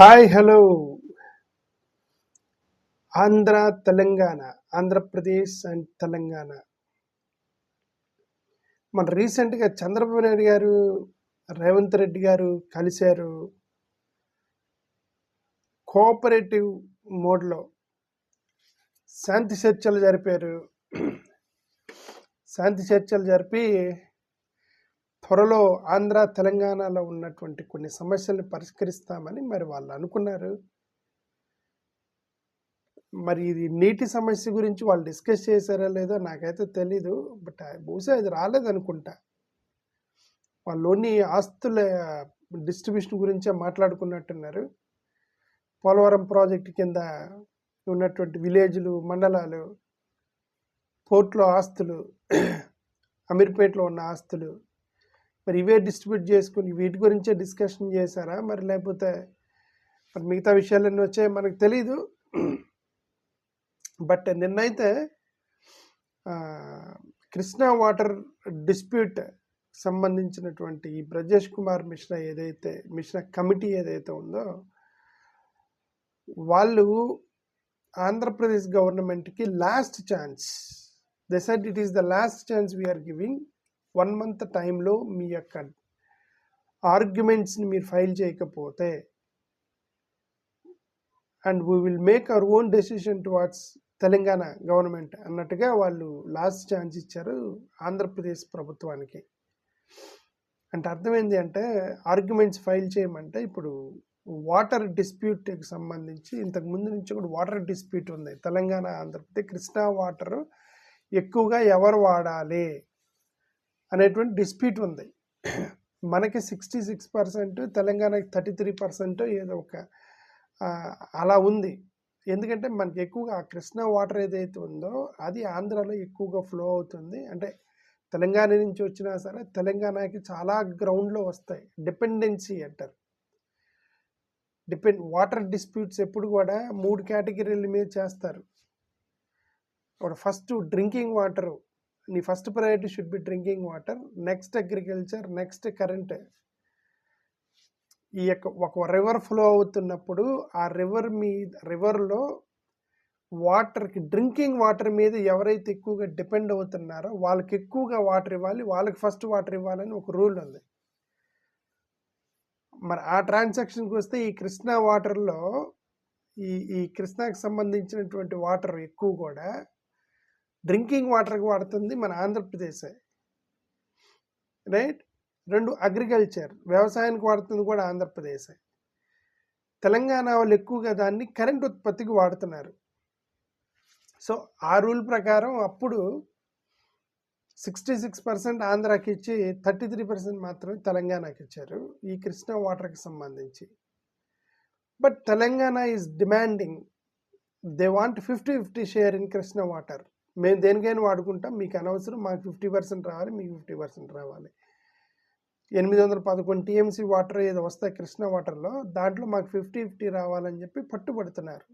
Hi hello Andhra Telangana Andhra Pradesh and Telangana మన రీసెంట్గా చంద్రబాబు నాయుడు గారు రేవంత్ రెడ్డి గారు కలిశారు. కోఆపరేటివ్ మోడ్లో శాంతి చర్చలు జరిపారు. శాంతి చర్చలు జరిపి త్వరలో ఆంధ్ర తెలంగాణలో ఉన్నటువంటి కొన్ని సమస్యలను పరిష్కరిస్తామని మరి వాళ్ళు అనుకున్నారు. మరి ఇది నీటి సమస్య గురించి వాళ్ళు డిస్కస్ చేశారా లేదో నాకైతే తెలీదు. బట్ బహుశా ఇది రాలేదనుకుంటా వాళ్ళలోని ఆస్తుల డిస్ట్రిబ్యూషన్ గురించే మాట్లాడుకున్నట్టున్నారు. పోలవరం ప్రాజెక్టు కింద ఉన్నటువంటి విలేజ్లు మండలాలు పోర్ట్లో ఆస్తులు అమీర్పేటలో ఉన్న ఆస్తులు మరి ఇవే డిస్ట్రిబ్యూట్ చేసుకుని వీటి గురించే డిస్కషన్ చేశారా? మరి లేకపోతే మరి మిగతా విషయాలన్నీ వచ్చాయి మనకు తెలీదు. బట్ నిన్నైతే కృష్ణా వాటర్ డిస్ప్యూట్ సంబంధించినటువంటి ఈ బ్రజేష్ కుమార్ మిశ్రా ఏదైతే మిశ్రా కమిటీ ఏదైతే ఉందో వాళ్ళు ఆంధ్రప్రదేశ్ గవర్నమెంట్కి last chance. They said it is the last chance we are giving one month టైంలో మీ యొక్క ఆర్గ్యుమెంట్స్ని మీరు ఫైల్ చేయకపోతే and we will make our own decision towards Telangana government అన్నట్టుగా వాళ్ళు లాస్ట్ ఛాన్స్ ఇచ్చారు ఆంధ్రప్రదేశ్ ప్రభుత్వానికి. అంటే అర్థమైంది అంటే ఆర్గ్యుమెంట్స్ ఫైల్ చేయమంటే ఇప్పుడు వాటర్ డిస్ప్యూట్కి సంబంధించి ఇంతకు ముందు నుంచి కూడా వాటర్ డిస్ప్యూట్ ఉంది. తెలంగాణ ఆంధ్రప్రదేశ్ కృష్ణా వాటర్ ఎక్కువగా ఎవరు వాడాలి? అనేటువంటి డిస్ప్యూట్ ఉంది. మనకి సిక్స్టీ సిక్స్ పర్సెంట్ తెలంగాణకి థర్టీ త్రీ పర్సెంట్ ఏదో ఒక అలా ఉంది. ఎందుకంటే మనకి ఎక్కువగా ఆ కృష్ణా వాటర్ ఏదైతే ఉందో అది ఆంధ్రాలో ఎక్కువగా ఫ్లో అవుతుంది. అంటే తెలంగాణ నుంచి వచ్చినా సరే తెలంగాణకి చాలా గ్రౌండ్లో వస్తాయి. డిపెండెన్సీ అంటారు. డిపెండ్ వాటర్ డిస్ప్యూట్స్ ఎప్పుడు కూడా మూడు కేటగిరీల మీద చేస్తారు. ఒక ఫస్ట్ డ్రింకింగ్ వాటర్ నీ first priority should be drinking water next agriculture next current ఈ యొక్క ఒక రివర్ ఫ్లో అవుతున్నప్పుడు ఆ రివర్ మీద రివర్లో వాటర్కి డ్రింకింగ్ వాటర్ మీద ఎవరైతే ఎక్కువగా డిపెండ్ అవుతున్నారో వాళ్ళకి ఎక్కువగా వాటర్ ఇవ్వాలి. వాళ్ళకి ఫస్ట్ వాటర్ ఇవ్వాలని ఒక రూల్ ఉంది. మరి ఆ ట్రాన్సాక్షన్కి వస్తే ఈ కృష్ణా వాటర్లో ఈ ఈ కృష్ణాకి సంబంధించినటువంటి వాటర్ ఎక్కువ కూడా డ్రింకింగ్ వాటర్కి వాడుతుంది మన ఆంధ్రప్రదేశ్. రైట్? రెండు అగ్రికల్చర్ వ్యవసాయానికి వాడుతుంది కూడా ఆంధ్రప్రదేశ్. తెలంగాణ వాళ్ళు ఎక్కువగా దాన్ని కరెంట్ ఉత్పత్తికి వాడుతున్నారు. సో ఆ రూల్ ప్రకారం అప్పుడు సిక్స్టీ సిక్స్ పర్సెంట్ ఆంధ్రాకి ఇచ్చి థర్టీ త్రీ పర్సెంట్ మాత్రమే తెలంగాణకి ఇచ్చారు ఈ కృష్ణా వాటర్కి సంబంధించి. But Telangana is demanding. They want fifty fifty share in Krishna water. మేము దేనికైనా వాడుకుంటాం. మీకు అనవసరం మాకు ఫిఫ్టీ పర్సెంట్ రావాలి మీకు ఫిఫ్టీ పర్సెంట్ రావాలి. ఎనిమిది వందల పదకొండు టీఎంసీ వాటర్ ఏదో వస్తాయి కృష్ణ వాటర్లో దాంట్లో మాకు ఫిఫ్టీ ఫిఫ్టీ రావాలని చెప్పి పట్టుబడుతున్నారు.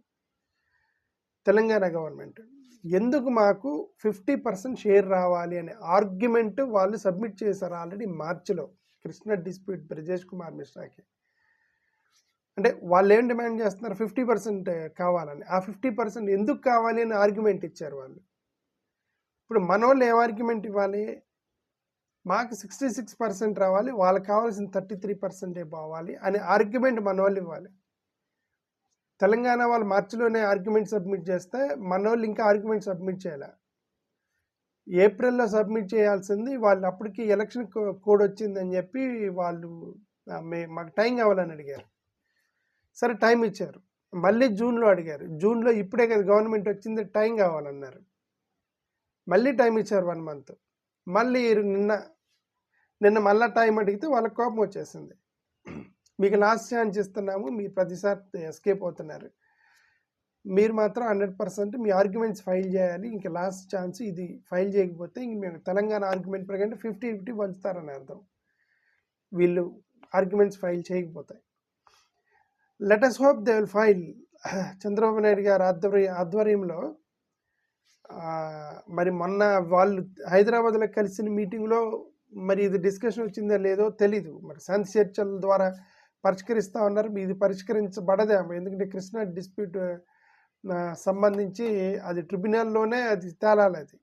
తెలంగాణ గవర్నమెంట్. ఎందుకు మాకు ఫిఫ్టీ పర్సెంట్ షేర్ రావాలి అనే ఆర్గ్యుమెంట్ వాళ్ళు సబ్మిట్ చేశారు ఆల్రెడీ మార్చిలో. కృష్ణ డిస్ప్యూట్ బ్రజేష్ కుమార్ మిశ్రాకి. అంటే వాళ్ళు ఏం డిమాండ్ చేస్తున్నారు? ఫిఫ్టీ పర్సెంట్ కావాలని. ఆ ఫిఫ్టీ పర్సెంట్ ఎందుకు కావాలి అని ఆర్గ్యుమెంట్ ఇచ్చారు వాళ్ళు. ఇప్పుడు మన వాళ్ళు ఏం ఆర్గ్యుమెంట్ ఇవ్వాలి? మాకు సిక్స్టీ సిక్స్ పర్సెంట్ రావాలి వాళ్ళకి కావాల్సిన థర్టీ త్రీ పర్సెంటే పోవాలి అనే ఆర్గ్యుమెంట్ మన వాళ్ళు ఇవ్వాలి. తెలంగాణ వాళ్ళు మార్చిలోనే ఆర్గ్యుమెంట్ సబ్మిట్ చేస్తే మన వాళ్ళు ఇంకా ఆర్గ్యుమెంట్ సబ్మిట్ చేయాలి? ఏప్రిల్లో సబ్మిట్ చేయాల్సింది వాళ్ళు అప్పటికి ఎలక్షన్ కోడ్ వచ్చిందని చెప్పి వాళ్ళు మే మాకు టైం కావాలని అడిగారు. సరే టైం ఇచ్చారు. మళ్ళీ జూన్లో అడిగారు. జూన్లో ఇప్పుడే కదా గవర్నమెంట్ వచ్చింది టైం కావాలన్నారు. మళ్ళీ టైం ఇచ్చారు వన్ మంత్ మళ్ళీ నిన్న నిన్న మళ్ళీ టైం అడిగితే వాళ్ళకి కోపం వచ్చేసింది. మీకు లాస్ట్ ఛాన్స్ ఇస్తున్నాము మీరు ప్రతిసారి ఎస్కేప్ అవుతున్నారు. మీరు మాత్రం హండ్రెడ్ పర్సెంట్ మీ ఆర్గ్యుమెంట్స్ ఫైల్ చేయాలి. ఇంకా లాస్ట్ ఛాన్స్ ఇది ఫైల్ చేయకపోతే ఇంక మేము తెలంగాణ ఆర్గ్యుమెంట్ ప్రకారం ఫిఫ్టీ ఫిఫ్టీ పంచుతారని అర్థం. వీళ్ళు arguments file చేయకపోతాయి let us hope they will file Chandrababu Naidu garu ఆధ్వర్య ఆధ్వర్యంలో మరి మొన్న వాళ్ళు హైదరాబాద్లో కలిసిన మీటింగ్లో మరి ఇది డిస్కషన్ వచ్చిందో లేదో తెలీదు. మరి శాంతి చర్చల ద్వారా పరిష్కరిస్తా ఉన్నారు. ఇది పరిష్కరించబడదేమో ఎందుకంటే కృష్ణా డిస్ప్యూట్ సంబంధించి అది ట్రిబ్యునల్లోనే అది తేలాలి అది.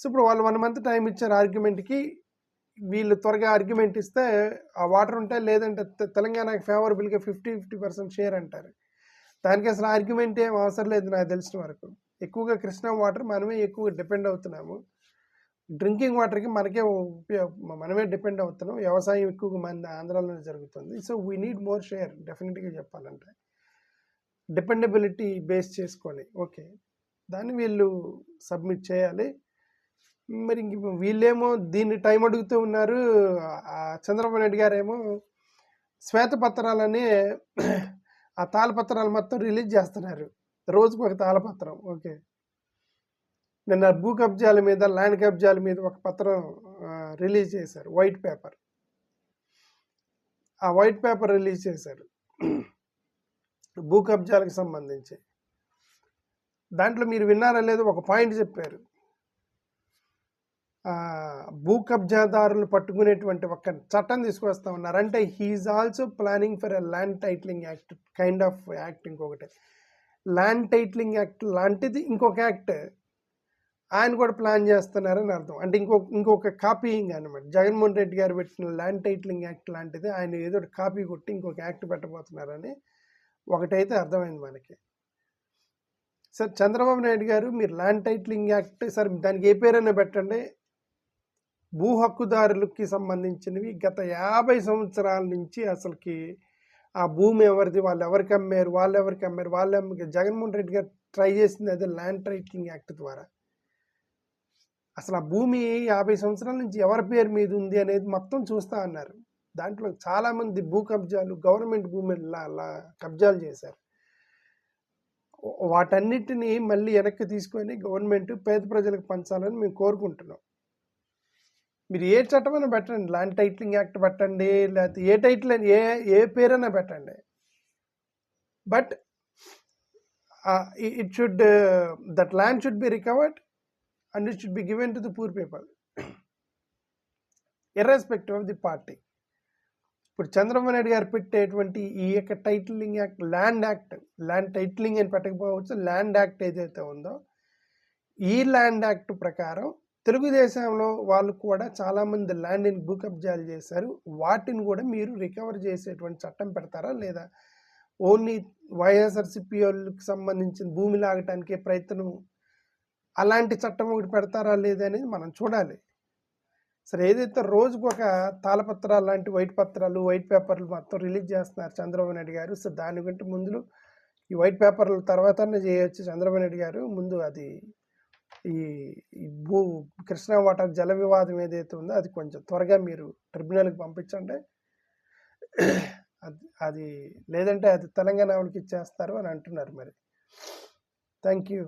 సో ఇప్పుడు వాళ్ళు వన్ మంత్ టైం ఇచ్చారు ఆర్గ్యుమెంట్కి. వీళ్ళు త్వరగా ఆర్గ్యుమెంట్ ఇస్తే ఆ వాటర్ ఉంటే లేదంటే తెలంగాణకి ఫేవరబుల్గా ఫిఫ్టీ ఫిఫ్టీ పర్సెంట్ షేర్ అంటారు. దానికి అసలు ఆర్గ్యుమెంట్ ఏం అవసరం లేదు నాకు తెలిసిన వరకు. ఎక్కువగా కృష్ణా వాటర్ మనమే ఎక్కువ డిపెండ్ అవుతున్నాము. డ్రింకింగ్ వాటర్కి మనకే ఉపయోగ మనమే డిపెండ్ అవుతున్నాం. వ్యవసాయం ఎక్కువగా మన ఆంధ్రాలోనే జరుగుతుంది. So we need more share డెఫినెట్గా చెప్పాలంటే. డిపెండబిలిటీ బేస్ చేసుకొని ఓకే దాన్ని వీళ్ళు సబ్మిట్ చేయాలి. మరి ఇంక వీళ్ళేమో దీన్ని టైం అడుగుతూ ఉన్నారు. చంద్రబాబు నాయుడు గారేమో శ్వేతపత్రాలని ఆ తాళపత్రాలు మొత్తం రిలీజ్ చేస్తున్నారు. రోజుకు ఒక తాళపత్రం. ఓకే. నిన్న భూ కబ్జాల మీద ల్యాండ్ కబ్జాల మీద ఒక పత్రం రిలీజ్ చేశారు. White paper. ఆ వైట్ పేపర్ రిలీజ్ చేశారు. భూ కబ్జాలకు సంబంధించి. దాంట్లో మీరు విన్నారా లేదు ఒక పాయింట్ చెప్పారు. భూ కబ్జాదారులు పట్టుకునేటువంటి ఒక చట్టం తీసుకొస్తా ఉన్నారు. అంటే he is also planning for a land titling act kind of act ఇంకొకటి. ల్యాండ్ టైట్లింగ్ యాక్ట్ లాంటిది ఇంకొక యాక్ట్ ఆయన కూడా ప్లాన్ చేస్తున్నారని అర్థం. అంటే ఇంకొక ఇంకొక కాపీయింగ్ అనమాట జగన్మోహన్ రెడ్డి గారు పెట్టిన ల్యాండ్ టైట్లింగ్ యాక్ట్ లాంటిది ఆయన ఏదో ఒకటి కాపీ కొట్టి ఇంకొక యాక్ట్ పెట్టబోతున్నారని ఒకటైతే అర్థమైంది మనకి. సార్ చంద్రబాబు నాయుడు గారు మీరు ల్యాండ్ టైట్లింగ్ యాక్ట్ సార్ దానికి ఏ పేరైనా పెట్టండి. భూ హక్కుదారులకి సంబంధించినవి గత యాభై సంవత్సరాల నుంచి అసలుకి ఆ భూమి ఎవరిది వాళ్ళు ఎవరికి అమ్మారు వాళ్ళు ఎవరికి అమ్మారు వాళ్ళు అమ్మ జగన్మోహన్ రెడ్డి గారు ట్రై చేసింది అదే ల్యాండ్ టైటిలింగ్ యాక్ట్ ద్వారా. అసలు ఆ భూమి యాభై సంవత్సరాల నుంచి ఎవరి పేరు మీద ఉంది అనేది మొత్తం చూస్తా అన్నారు. దాంట్లో చాలామంది భూ కబ్జాలు గవర్నమెంట్ భూమి కబ్జాలు చేశారు. వాటన్నిటిని మళ్ళీ వెనక్కి తీసుకొని గవర్నమెంట్ పేద ప్రజలకు పంచాలని మేము కోరుకుంటున్నాం. మీరు ఏ చట్టమైనా పెట్టండి. ల్యాండ్ టైటిలింగ్ యాక్ట్ పెట్టండి లేకపోతే ఏ టైటిల్ అయినా ఏ ఏ పేరైనా పెట్టండి. But it should that land should be recovered and it should be given to the poor people. Irrespective of the party. ఇప్పుడు చంద్రబాబు నాయుడు గారు పెట్టేటువంటి ఈ యొక్క titling act land act land titling అని పెట్టకపోవచ్చు ల్యాండ్ యాక్ట్ ఏదైతే ఉందో ఈ ల్యాండ్ యాక్ట్ ప్రకారం తెలుగుదేశంలో వాళ్ళు కూడా చాలామంది ల్యాండ్ని భూ కబ్జాలు చేశారు. వాటిని కూడా మీరు రికవర్ చేసేటువంటి చట్టం పెడతారా? లేదా ఓన్లీ వైఎస్ఆర్సిపి వాళ్ళకి సంబంధించిన భూమి లాగటానికే ప్రయత్నం అలాంటి చట్టం ఒకటి పెడతారా? లేదా అనేది మనం చూడాలి. సరే ఏదైతే రోజుకు ఒక తాళపత్రాలు లాంటి వైట్ పత్రాలు వైట్ పేపర్లు మొత్తం రిలీజ్ చేస్తున్నారు చంద్రబాబు నాయుడు గారు. సో దానికంటే ముందు ఈ వైట్ పేపర్ల తర్వాతనే చేయొచ్చు చంద్రబాబు నాయుడు గారు. ముందు అది ఈ భూ కృష్ణా వాటర్ జల వివాదం ఏదైతే ఉందో అది కొంచెం త్వరగా మీరు ట్రిబ్యునల్కి పంపించండి. అది అది లేదంటే అది తెలంగాణ వాళ్ళకి ఇచ్చేస్తారు అని అంటున్నారు మరి. Thank you